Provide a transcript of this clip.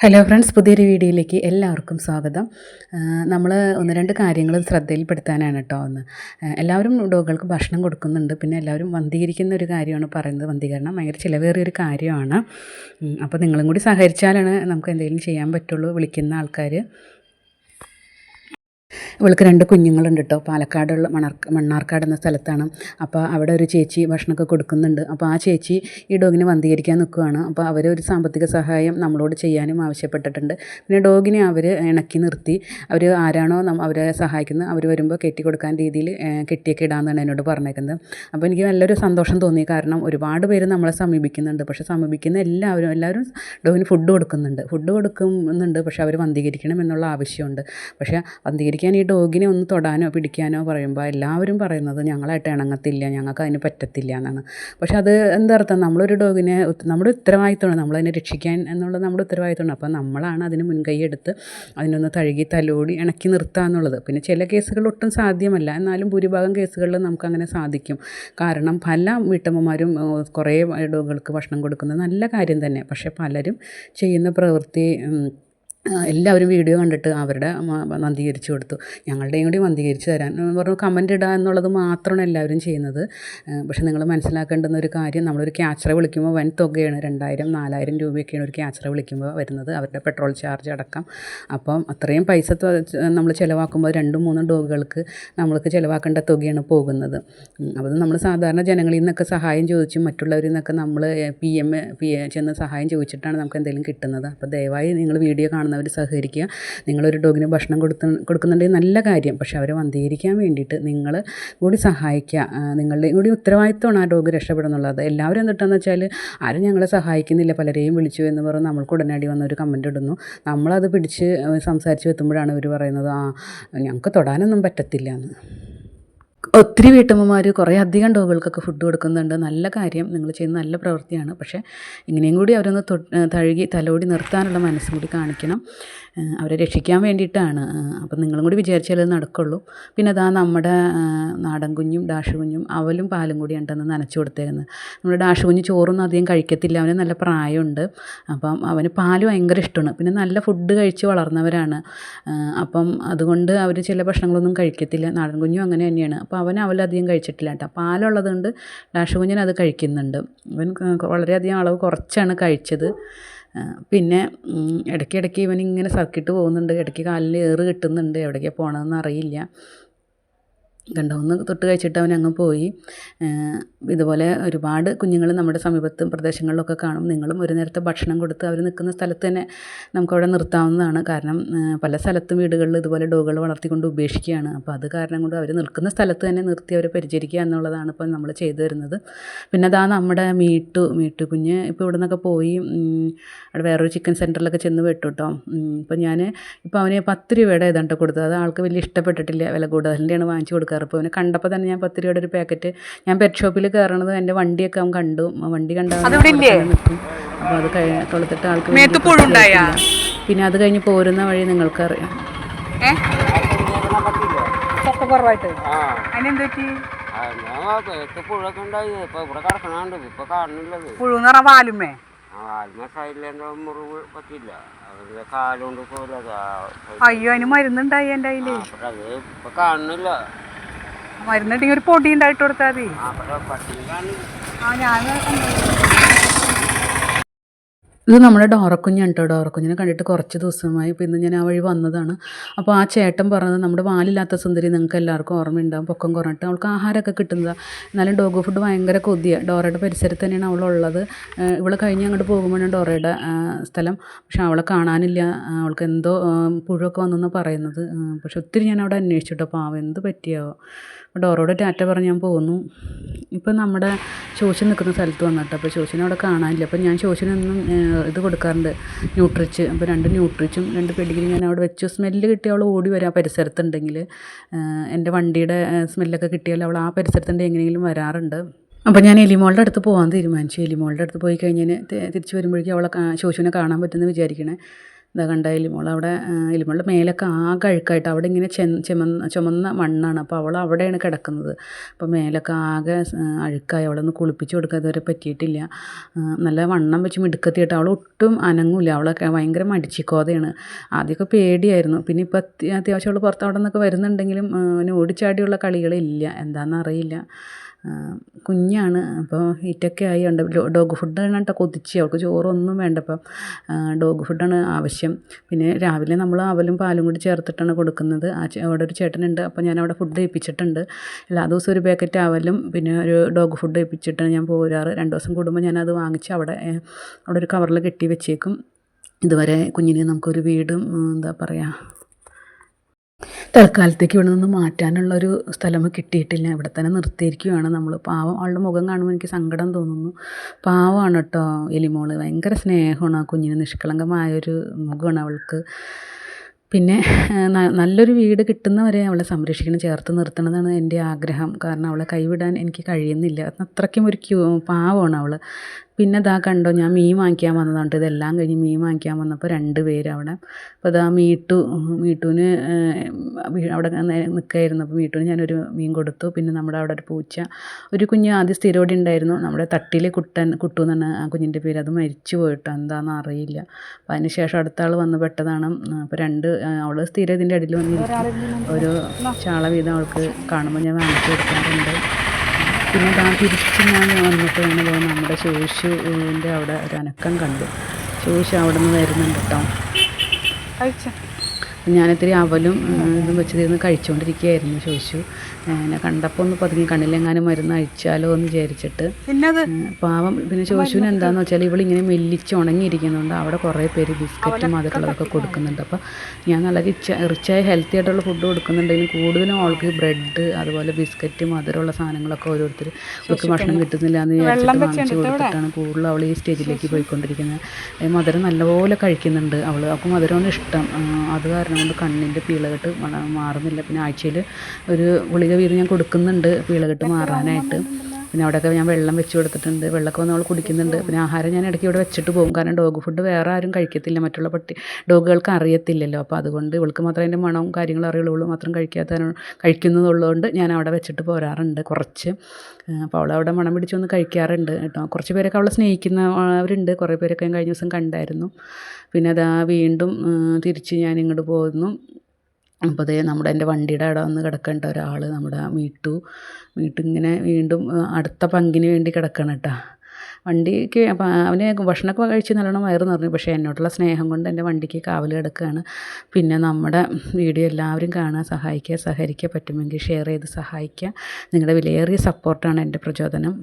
Hello friends പുതിയൊരു വീഡിയോയിലേക്ക് എല്ലാവർക്കും സ്വാഗതം. നമ്മൾ ഒന്ന് രണ്ട് കാര്യങ്ങൾ ശ്രദ്ധയിൽപ്പെടുത്താനാണ് കേട്ടോ ഒന്ന്. എല്ലാവരും ഡോഗുകൾക്ക് ഭക്ഷണം കൊടുക്കുന്നുണ്ട്. പിന്നെ എല്ലാവരും വന്ധീകരിക്കുന്ന ഒരു കാര്യമാണ് പറയുന്നത്. വന്ധീകരണം ഭയങ്കര ചിലവേറിയ ഒരു കാര്യമാണ് അപ്പോൾ നിങ്ങളും കൂടി സഹകരിച്ചാലാണ് നമുക്ക് എന്തെങ്കിലും ചെയ്യാൻ പറ്റുള്ളൂ വിളിക്കുന്ന ആൾക്കാർ ഇവൾക്ക് രണ്ട് കുഞ്ഞുങ്ങളുണ്ട് കേട്ടോ പാലക്കാടുള്ള മണർ മണ്ണാർക്കാട് എന്ന സ്ഥലത്താണ്. അപ്പോൾ അവിടെ ഒരു ചേച്ചി ഭക്ഷണമൊക്കെ കൊടുക്കുന്നുണ്ട്. അപ്പോൾ ആ ചേച്ചി ഈ ഡോഗിനെ വന്ധീകരിക്കാൻ നിൽക്കുകയാണ് അപ്പോൾ അവർ ഒരു സാമ്പത്തിക സഹായം നമ്മളോട് ചെയ്യാനും ആവശ്യപ്പെട്ടിട്ടുണ്ട്. പിന്നെ ഡോഗിനെ അവർ ഇണക്കി നിർത്തി. അവർ ആരാണോ അവരെ സഹായിക്കുന്നത്. അവർ വരുമ്പോൾ കെട്ടി കൊടുക്കാൻ രീതിയിൽ കെട്ടിയൊക്കെ ഇടാമെന്നാണ് എന്നോട് പറഞ്ഞേക്കുന്നത്. അപ്പോൾ എനിക്ക് നല്ലൊരു സന്തോഷം തോന്നി. കാരണം ഒരുപാട് പേര് നമ്മളെ സമീപിക്കുന്നുണ്ട്. പക്ഷേ സമീപിക്കുന്ന എല്ലാവരും എല്ലാവരും ഡോഗിന് ഫുഡ് കൊടുക്കുന്നുണ്ട്. ഫുഡ് കൊടുക്കുന്നുണ്ട്. പക്ഷേ അവർ വന്ധീകരിക്കണം എന്നുള്ള ആവശ്യമുണ്ട്. പക്ഷേ വന്ധീകരിക്കാൻ ഈ ഡോഗിനെ ഒന്ന് തൊടാനോ പിടിക്കാനോ പറയുമ്പോൾ എല്ലാവരും പറയുന്നത് ഞങ്ങളായിട്ട് ഇണങ്ങത്തില്ല ഞങ്ങൾക്ക് അതിന് പറ്റത്തില്ല എന്നാണ്. പക്ഷെ അത് എന്താർത്ഥം നമ്മളൊരു ഡോഗിനെ നമ്മുടെ ഉത്തരവാദിത്തമാണ് നമ്മളതിനെ രക്ഷിക്കാൻ എന്നുള്ളത് നമ്മുടെ ഉത്തരവാദിത്തമാണ് അപ്പോൾ നമ്മളാണ് അതിന് മുൻകൈ എടുത്ത് അതിനൊന്ന് തഴുകി തലോടി ഇണക്കി നിർത്തുക എന്നുള്ളത്. പിന്നെ ചില കേസുകൾ ഒട്ടും സാധ്യമല്ല. എന്നാലും ഭൂരിഭാഗം കേസുകളിൽ നമുക്കങ്ങനെ സാധിക്കും. കാരണം പല വീട്ടമ്മമാരും കുറേ ഡോഗുകൾക്ക് ഭക്ഷണം കൊടുക്കുന്നത് നല്ല കാര്യം തന്നെ. പക്ഷേ പലരും ചെയ്യുന്ന പ്രവൃത്തി എല്ലാവരും വീഡിയോ കണ്ടിട്ട് അവരുടെ വന്ധീകരിച്ച് കൊടുത്തു. ഞങ്ങളുടെയും കൂടി വന്ധീകരിച്ച് തരാൻ. പറഞ്ഞു കമന്റ് ഇടുക എന്നുള്ളത് മാത്രമാണ് എല്ലാവരും ചെയ്യുന്നത്. പക്ഷെ നിങ്ങൾ മനസ്സിലാക്കേണ്ടുന്ന ഒരു കാര്യം നമ്മളൊരു ക്യാച്ചറെ വിളിക്കുമ്പോൾ വൻ തുകയാണ്. രണ്ടായിരം നാലായിരം രൂപയൊക്കെയാണ് ഒരു ക്യാച്ചറെ വിളിക്കുമ്പോൾ വരുന്നത്. അവരുടെ പെട്രോൾ ചാർജ് അടക്കം. അപ്പം അത്രയും പൈസ നമ്മൾ ചിലവാക്കുമ്പോൾ രണ്ടും മൂന്നും ഡോഗുകൾക്ക് നമ്മൾക്ക് ചിലവാക്കേണ്ട തുകയാണ് പോകുന്നത്. അത് നമ്മൾ സാധാരണ ജനങ്ങളിൽ നിന്നൊക്കെ സഹായം ചോദിച്ചും മറ്റുള്ളവരിൽ നിന്നൊക്കെ നമ്മൾ പി എം പി ചെന്ന് സഹായം ചോദിച്ചിട്ടാണ് നമുക്ക് എന്തെങ്കിലും കിട്ടുന്നത്. അപ്പോൾ ദയവായി നിങ്ങൾ വീഡിയോ കാണുന്നവർ സഹകരിക്കുക. നിങ്ങളൊരു ഡോഗിന് ഭക്ഷണം കൊടുത്ത് കൊടുക്കുന്നുണ്ടെങ്കിൽ നല്ല കാര്യം. പക്ഷേ അവരെ വന്ധീകരിക്കാൻ വേണ്ടിയിട്ട് നിങ്ങൾ കൂടി സഹായിക്കുക. നിങ്ങളുടെ കൂടി ഉത്തരവാദിത്വമാണ് ആ ഡോഗ് രക്ഷപ്പെടുന്നുള്ളത്. എല്ലാവരും എന്നിട്ടെന്ന് വെച്ചാൽ ആരും ഞങ്ങളെ സഹായിക്കുന്നില്ല. പലരെയും വിളിച്ചു എന്ന് പറഞ്ഞ് നമ്മൾക്ക് ഉടനടി വന്ന ഒരു കമന്റ് ഇടുന്നു. നമ്മളത് പിടിച്ച് സംസാരിച്ച് എത്തുമ്പോഴാണ് ഇവർ പറയുന്നത് ആ ഞങ്ങൾക്ക് തൊടാനൊന്നും പറ്റത്തില്ല എന്ന്. ഒത്തിരി വീട്ടമ്മമാർ കുറേ അധികം ഡോഗുകൾക്കൊക്കെ ഫുഡ് കൊടുക്കുന്നുണ്ട്. നല്ല കാര്യം. നിങ്ങൾ ചെയ്യുന്ന നല്ല പ്രവൃത്തിയാണ്. പക്ഷേ ഇങ്ങനെയും കൂടി അവരൊന്ന് തഴുകി തലോടി നിർത്താനുള്ള മനസ്സും കൂടി കാണിക്കണം. അവരെ രക്ഷിക്കാൻ വേണ്ടിയിട്ടാണ്. അപ്പം നിങ്ങളും കൂടി വിചാരിച്ചാലേ നടക്കുള്ളൂ. പിന്നെ അതാ നമ്മുടെ നാടൻ കുഞ്ഞും ഡാഷ് കുഞ്ഞും അവലും പാലും കൂടി ഉണ്ടെന്ന് നനച്ചു കൊടുത്തേക്കുന്നത് നമ്മുടെ ഡാഷ് കുഞ്ഞ് ചോറൊന്നും അധികം കഴിക്കത്തില്ല. അവന് നല്ല പ്രായമുണ്ട്. അപ്പം അവന് പാൽ ഭയങ്കര ഇഷ്ടമാണ്. പിന്നെ നല്ല ഫുഡ് കഴിച്ച് വളർന്നവരാണ്. അപ്പം അതുകൊണ്ട് അവർ ചില ഭക്ഷണങ്ങളൊന്നും കഴിക്കത്തില്ല. നാടൻ കുഞ്ഞും അങ്ങനെ തന്നെയാണ്. അപ്പോൾ അവൻ അവലധികം കഴിച്ചിട്ടില്ല കേട്ടോ. പാലുള്ളത് കൊണ്ട് ഡാഷ് കുഞ്ഞിന് അത് കഴിക്കുന്നുണ്ട് അവൻ വളരെയധികം അളവ് കുറച്ചാണ് കഴിച്ചത്. പിന്നെ ഇടയ്ക്കിടയ്ക്ക് ഇവനിങ്ങനെ സർക്കിട്ട് പോകുന്നുണ്ട്. ഇടയ്ക്ക് കാലിൽ ഏറ് കിട്ടുന്നുണ്ട്. എവിടേക്കാണ് പോകണമെന്ന് അറിയില്ല. കണ്ടോ? ഒന്ന് തൊട്ട് കഴിച്ചിട്ട് അവൻ അങ്ങ് പോയി. ഇതുപോലെ ഒരുപാട് കുഞ്ഞുങ്ങൾ നമ്മുടെ സമീപത്തും പ്രദേശങ്ങളിലൊക്കെ കാണും. നിങ്ങളും ഒരു നേരത്തെ ഭക്ഷണം കൊടുത്ത് അവർ നിൽക്കുന്ന സ്ഥലത്ത് തന്നെ നമുക്കവിടെ നിർത്താവുന്നതാണ്. കാരണം പല സ്ഥലത്തും വീടുകളിൽ ഇതുപോലെ ഡോഗുകൾ വളർത്തിക്കൊണ്ട് ഉപേക്ഷിക്കുകയാണ്. അപ്പോൾ അത് കാരണം കൊണ്ട് അവർ നിൽക്കുന്ന സ്ഥലത്ത് തന്നെ നിർത്തി അവരെ പരിചരിക്കുക എന്നുള്ളതാണ് ഇപ്പോൾ നമ്മൾ ചെയ്തു വരുന്നത്. പിന്നെ അതാ നമ്മുടെ മീട്ടു മീട്ടു കുഞ്ഞ് ഇപ്പോൾ ഇവിടെ നിന്നൊക്കെ പോയി അവിടെ വേറൊരു ചിക്കൻ സെന്ററിലൊക്കെ ചെന്ന് പെട്ടു കേട്ടോ ഇപ്പോൾ ഞാൻ ഇപ്പോൾ അവന് പത്ത് രൂപയുടെ ഏതാണ്ട് കൊടുത്തത്. അത് ആൾക്ക് വലിയ ഇഷ്ടപ്പെട്ടിട്ടില്ല. വില കൂടുതലിന്റെയാണ് വാങ്ങിച്ചു കൊടുക്കാറ് അപ്പോൾ അവനെ കണ്ടപ്പോൾ തന്നെ ഞാൻ പത്ത് രൂപയുടെ ഒരു പാക്കറ്റ് ഞാൻ പെറ്റ് ഷോപ്പിൽ കയറണത് എന്റെ വണ്ടിയൊക്കെ അവൻ കണ്ടു. വണ്ടി കണ്ടാൽ നിൽക്കും. അപ്പോൾ അത് കഴി കൊളുത്തിട്ട് ആൾക്ക്. പിന്നെ അത് കഴിഞ്ഞ് പോരുന്ന വഴി നിങ്ങൾക്കറിയാം. കുറവായിട്ട്. ആ അതിനെന്ത് പറ്റി? ആ, ഞാൻ പേട്ട് പുഴൊക്കെ ഉണ്ടായി ഇപ്പൊ ഇവിടെ കിടക്കണുണ്ട് ഇപ്പൊ കാണുന്നില്ലത് പുഴുന്ന് പറഞ്ഞ മുറിവ് പറ്റില്ല അവരുടെ കാലുകൊണ്ട് പോലെ അയ്യോ അതിന് മരുന്നുണ്ടായി എന്റെ അതിൽ ഇപ്പൊ കാണുന്നില്ല. മരുന്നുണ്ടെങ്കിൽ ഒരു പൊടി ഉണ്ടായിട്ട് കൊടുത്താൽ മതി. ആ ഞാൻ ഇത് നമ്മുടെ ഡോറക്കുഞ്ഞാണ് കേട്ടോ ഡോറക്കുഞ്ഞിനെ കണ്ടിട്ട് കുറച്ച് ദിവസമായി ഇപ്പോൾ ഇന്ന് ഞാൻ ആ വഴി വന്നതാണ്. അപ്പോൾ ആ ചേട്ടൻ പറഞ്ഞത് നമ്മുടെ വാലില്ലാത്ത സുന്ദരി നിങ്ങൾക്ക് എല്ലാവർക്കും ഓർമ്മയുണ്ടാവും പൊക്കം കുറഞ്ഞിട്ട് അവൾക്ക് ആഹാരമൊക്കെ കിട്ടുന്നതാണ് എന്നാലും ഡോഗ് ഫുഡ് ഭയങ്കര കൊതിയ. ഡോറയുടെ പരിസരത്ത് തന്നെയാണ് അവളുള്ളത് ഇവളെ കഴിഞ്ഞ് അങ്ങോട്ട് പോകുമ്പോഴാണ് ഡോറയുടെ സ്ഥലം. പക്ഷെ അവളെ കാണാനില്ല. അവൾക്ക് എന്തോ പുഴുവൊക്കെ വന്നെന്ന് പറയുന്നത്. പക്ഷെ ഒത്തിരി ഞാൻ അവിടെ അന്വേഷിച്ചിട്ടോ പാവം എന്ത് പറ്റിയാവോ. ഡോറോട് ടാറ്റ പറഞ്ഞ് ഞാൻ പോന്നു. ഇപ്പം നമ്മുടെ ശോശൻ നിൽക്കുന്ന സ്ഥലത്ത് വന്നിട്ട് അപ്പോൾ ശോശനെ അവിടെ കാണാനില്ല. അപ്പോൾ ഞാൻ ശോശനൊന്നും ഇത് കൊടുക്കാറുണ്ട്. ന്യൂട്രിച്ച്. അപ്പോൾ രണ്ട് ന്യൂട്രിച്ചും രണ്ട് പെഡിഗ്രി ഞാൻ അവിടെ വെച്ചു. സ്മെല്ല് കിട്ടിയ അവൾ ഓടി വരാം പരിസരത്തുണ്ടെങ്കിൽ. എന്റെ വണ്ടിയുടെ സ്മെല്ലൊക്കെ കിട്ടിയാൽ അവൾ ആ പരിസരത്തിന്റെ എങ്ങനെയെങ്കിലും വരാറുണ്ട്. അപ്പോൾ ഞാൻ എലിമോളുടെ അടുത്ത് പോകാൻ തീരുമാനിച്ചു. എലിമോളുടെ അടുത്ത് പോയി കഴിഞ്ഞാൽ തിരിച്ച് വരുമ്പോഴേക്കും അവളെ ശോശുവിനെ കാണാൻ പറ്റുമെന്ന് വിചാരിക്കണേ. ഇതാ കണ്ട എലിമോൾ അവിടെ എലിമോളുടെ മേലൊക്കെ ആകെ അഴുക്കായിട്ട് അവിടെ ഇങ്ങനെ ചെ ചുമന്ന ചുമന്ന മണ്ണാണ്. അപ്പോൾ അവൾ അവിടെയാണ് കിടക്കുന്നത്. അപ്പോൾ മേലൊക്കെ ആകെ അഴുക്കായി. അവളൊന്ന് കുളിപ്പിച്ച് കൊടുക്കാൻ ഇതുവരെ പറ്റിയിട്ടില്ല. നല്ല വണ്ണം വെച്ച് മിടുക്കത്തിയിട്ട് അവൾ ഒട്ടും അനങ്ങൂല. അവളൊക്കെ ഭയങ്കര മടിച്ചിക്കോതയാണ്. ആദ്യമൊക്കെ പേടിയായിരുന്നു. പിന്നെ ഇപ്പോൾ അത്യാവശ്യം അവൾ പുറത്ത് അവിടെ നിന്നൊക്കെ വരുന്നുണ്ടെങ്കിലും ഓടിച്ചാടിയുള്ള കളികളില്ല. എന്താണെന്നറിയില്ല കുഞ്ഞാണ്. അപ്പോൾ ഹീറ്റൊക്കെ ആയി ഉണ്ട് ഡോഗ് ഫുഡാണ് കേട്ടോ കൊതിച്ച്. അവൾക്ക് ചോറൊന്നും വേണ്ട. ഇപ്പം ഡോഗ് ഫുഡാണ് ആവശ്യം. പിന്നെ രാവിലെ നമ്മൾ അവലും പാലും കൂടി ചേർത്തിട്ടാണ് കൊടുക്കുന്നത്. ആ അവിടെ ഒരു ചേട്ടനുണ്ട്. അപ്പോൾ ഞാൻ അവിടെ ഫുഡ് ഏൽപ്പിച്ചിട്ടുണ്ട് എല്ലാ ദിവസവും ഒരു പാക്കറ്റ് അവലും പിന്നെ ഒരു ഡോഗ് ഫുഡ് ഏൽപ്പിച്ചിട്ടാണ് ഞാൻ പോരാറ്. രണ്ട് ദിവസം കൂടുമ്പോൾ ഞാനത് വാങ്ങിച്ച് അവിടെ അവിടെ ഒരു കവറിൽ കെട്ടി വെച്ചേക്കും. ഇതുവരെ കുഞ്ഞിന് നമുക്കൊരു വീടും എന്താ പറയുക തൽക്കാലത്തേക്ക് ഇവിടെ നിന്ന് മാറ്റാനുള്ളൊരു സ്ഥലം കിട്ടിയിട്ടില്ല. ഇവിടെ തന്നെ നിർത്തിയിരിക്കുകയാണ് നമ്മൾ പാവം ആളുടെ മുഖം കാണുമ്പോൾ എനിക്ക് സങ്കടം തോന്നുന്നു. പാവമാണ് കേട്ടോ എലിമോൾ. ഭയങ്കര സ്നേഹമാണ് ആ കുഞ്ഞിന്. നിഷ്കളങ്കമായൊരു മുഖമാണ് അവൾക്ക്. പിന്നെ നല്ലൊരു വീട് കിട്ടുന്നവരെ അവളെ സംരക്ഷിക്കണം ചേർത്ത് നിർത്തണമെന്നാണ് എന്റെ ആഗ്രഹം. കാരണം അവളെ കൈവിടാൻ എനിക്ക് കഴിയുന്നില്ല. അത്രയ്ക്കും ഒരു ക്യൂ പാവമാണ് അവൾ പിന്നെ ഇതാ കണ്ടോ ഞാൻ മീൻ വാങ്ങിക്കാൻ വന്നതാണ് ഇതെല്ലാം കഴിഞ്ഞ് മീൻ വാങ്ങിക്കാൻ വന്നപ്പോൾ രണ്ട് പേര് അവിടെ. അപ്പോൾ ഇതാ മീട്ടു മീട്ടുവിന് അവിടെ നിൽക്കായിരുന്നു അപ്പോൾ മീട്ടുവിന് ഞാനൊരു മീൻ കൊടുത്തു. പിന്നെ നമ്മുടെ അവിടെ ഒരു പൂച്ച ഒരു കുഞ്ഞ് ആദ്യം സ്ഥിരോടെ ഉണ്ടായിരുന്നു. നമ്മുടെ തട്ടിലെ കുട്ടൻ കുട്ടു എന്നാണ് ആ കുഞ്ഞിന്റെ പേര്. അത് മരിച്ചു പോയിട്ടോ എന്താണെന്ന് അറിയില്ല. അപ്പോൾ അതിന് ശേഷം അടുത്ത ആൾ വന്ന് പെട്ടതാണ്. അപ്പോൾ രണ്ട് അവൾ സ്ഥിരം ഇതിന്റെ അടിയിൽ വന്നിരിക്കും. ഒരു ചാള വീതം അവൾക്ക് കാണുമ്പോൾ ഞാൻ വാങ്ങിച്ചു കൊടുക്കാറുണ്ട്. പിന്നെ ദാ തിരിച്ച് ഞാൻ വന്നപ്പോഴാണ് നമ്മുടെ ശേഷുവിന്റെ അവിടെ ഒരു അനക്കം കണ്ടു. ശേഷു അവിടെ നിന്ന് വരുന്നുണ്ട് കേട്ടോ. കഴിച്ച? ഞാനിത്തിരി അവലും ഇതും വെച്ച് തീർന്ന് കഴിച്ചുകൊണ്ടിരിക്കുകയായിരുന്നു ചോദിച്ചു എന്നെ കണ്ടപ്പോൾ ഒന്ന് പതുങ്ങി കണ്ണിലെങ്ങാനും മരുന്ന് അഴിച്ചാലോ എന്ന് വിചാരിച്ചിട്ട്. പാവം പിന്നെ ചോദിച്ചു എന്താണെന്ന് വെച്ചാൽ ഇവളിങ്ങനെ മെല്ലിച്ച് ഉണങ്ങിയിരിക്കുന്നുണ്ട് അവിടെ കുറേ പേര് ബിസ്ക്കറ്റും അതിലുള്ളതൊക്കെ കൊടുക്കുന്നുണ്ട്. അപ്പോൾ ഞാൻ നല്ല റിച്ച് റിച്ചായ ഹെൽത്തി ആയിട്ടുള്ള ഫുഡ് കൊടുക്കുന്നുണ്ടെങ്കിൽ കൂടുതലും ആൾക്ക് ബ്രെഡ് അതുപോലെ ബിസ്ക്കറ്റ് മധുരമുള്ള സാധനങ്ങളൊക്കെ ഓരോരുത്തർ അവൾക്ക് ഭക്ഷണം കിട്ടുന്നില്ല എന്ന് വിചാരിച്ചിട്ട് വാങ്ങിച്ചു കൊടുത്തിട്ടാണ് കൂടുതലും അവൾ ഈ സ്റ്റേജിലേക്ക് പോയിക്കൊണ്ടിരിക്കുന്നത്. മധുരം നല്ലപോലെ കഴിക്കുന്നുണ്ട് അവൾ അപ്പോൾ മധുരമാണ് ഇഷ്ടം. അത് കാരണം കൊണ്ട് കണ്ണിന്റെ പീളകെട്ട് മാറുന്നില്ല. പിന്നെ ആഴ്ചയിൽ ഒരു ഗുളിക വീതം ഞാൻ കൊടുക്കുന്നുണ്ട്. പീളകെട്ട് മാറാനായിട്ട്. പിന്നെ അവിടെയൊക്കെ ഞാൻ വെള്ളം വെച്ച് കൊടുത്തിട്ടുണ്ട്. വെള്ളമൊക്കെ വന്ന് അവൾ കുടിക്കുന്നുണ്ട്. പിന്നെ ആഹാരം ഞാൻ ഇടയ്ക്ക് ഇവിടെ വെച്ചിട്ട് പോകും. കാരണം ഡോഗ് ഫുഡ് വേറെ ആരും കഴിക്കത്തില്ല. മറ്റുള്ള പട്ടി ഡോഗുകൾക്ക് അറിയത്തില്ലല്ലോ. അപ്പോൾ അതുകൊണ്ട് ഇവൾക്ക് മാത്രം അതിന്റെ മണവും കാര്യങ്ങളും അറിയുള്ളൂ. മാത്രം കഴിക്കാത്ത കഴിക്കുന്നതുള്ളതുകൊണ്ട് ഞാൻ അവിടെ വെച്ചിട്ട് പോരാറുണ്ട് കുറച്ച്. അപ്പോൾ അവളവിടെ മണം പിടിച്ചൊന്ന് കഴിക്കാറുണ്ട് കേട്ടോ. കുറച്ച് പേരൊക്കെ അവളെ സ്നേഹിക്കുന്നവരുണ്ട്. കുറേ പേരൊക്കെ ഞാൻ കഴിഞ്ഞ ദിവസം കണ്ടായിരുന്നു. പിന്നെ അതാ വീണ്ടും തിരിച്ച് ഞാൻ ഇങ്ങോട്ട് പോകുന്നു അപ്പോൾ അതേ നമ്മുടെ എന്റെ വണ്ടിയുടെ അവിടെ വന്ന് കിടക്കേണ്ട ഒരാൾ നമ്മുടെ മീട്ടു. വീട്ടിങ്ങനെ വീണ്ടും അടുത്ത പങ്കിന് വേണ്ടി കിടക്കണം കേട്ടോ വണ്ടിക്ക് അപ്പം അവന് ഭക്ഷണമൊക്കെ കഴിച്ച് നല്ലോണം വയറ് നിറഞ്ഞു. പക്ഷേ എന്നോടുള്ള സ്നേഹം കൊണ്ട് എന്റെ വണ്ടിക്ക് കാവൽ കിടക്കുകയാണ് പിന്നെ നമ്മുടെ വീഡിയോ എല്ലാവരും കാണാൻ സഹായിക്കുക സഹകരിക്കുക പറ്റുമെങ്കിൽ ഷെയർ ചെയ്ത് സഹായിക്കുക. നിങ്ങളുടെ വിലയേറിയ സപ്പോർട്ടാണ് എന്റെ പ്രചോദനം.